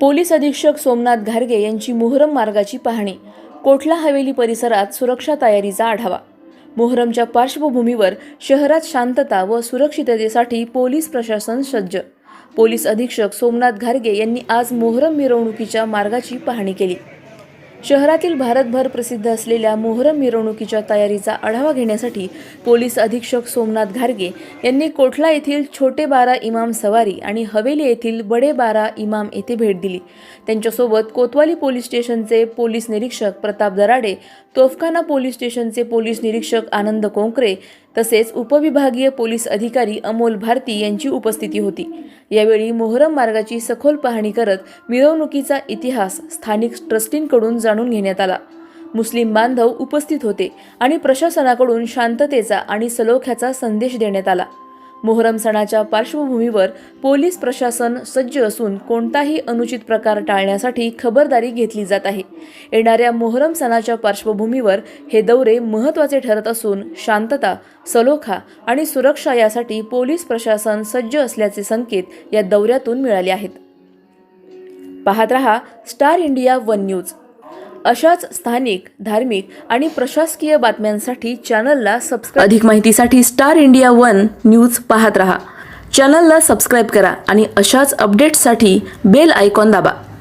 Police अधीक्षक सोमनाथ घारगे यांची मोहरम मार्गाची पाहणी. कोठला हवेली परिसरात सुरक्षा तयारीचा आढावा? मोहरमच्या पार्श्वभूमीवर शहरात शांतता व सुरक्षिततेसाठी पोलीस प्रशासन सज्ज. पोलीस अधीक्षक सोमनाथ घारगे यांनी आज मोहरम मिरवणुकीच्या मार्गाची पाहणी केली. शहरातील भारतभर प्रसिद्ध असलेल्या मोहरम मिरवणुकीच्या तयारीचा आढावा घेण्यासाठी पोलीस अधीक्षक सोमनाथ घारगे यांनी कोठला येथील छोटे बारा इमाम सवारी आणि हवेली येथील बडे बारा इमाम येथे भेट दिली. त्यांच्यासोबत कोतवाली पोलीस स्टेशनचे पोलीस निरीक्षक प्रताप दराडे तोफखाना पोलीस स्टेशनचे पोलीस निरीक्षक आनंद कोंकरे तसेच उपविभागीय पोलीस अधिकारी अमोल भारती यांची उपस्थिती होती. यावेळी मोहरम मार्गाची सखोल पाहणी करत मिरवणुकीचा इतिहास स्थानिक ट्रस्टींकडून जाणून घेण्यात आला. मुस्लिम बांधव उपस्थित होते आणि प्रशासनाकडून शांततेचा आणि सलोख्याचा संदेश देण्यात आला. मोहरम सणाच्या पार्श्वभूमीवर पोलीस प्रशासन सज्ज असून कोणताही अनुचित प्रकार टाळण्यासाठी खबरदारी घेतली जात आहे. येणाऱ्या मोहरम सणाच्या पार्श्वभूमीवर हे दौरे महत्त्वाचे ठरत असून शांतता सलोखा आणि सुरक्षा यासाठी पोलीस प्रशासन सज्ज असल्याचे संकेत या दौऱ्यातून मिळाले आहेत. पाहत रहा स्टार इंडिया वन न्यूज. अशाच स्थानिक धार्मिक आणि प्रशासकीय बातम्यांसाठी चॅनलला सबस्क्राईब अधिक माहितीसाठी स्टार इंडिया वन न्यूज पाहत रहा. चॅनलला सबस्क्राईब करा आणि अशाच अपडेट्ससाठी बेल आयकॉन दाबा.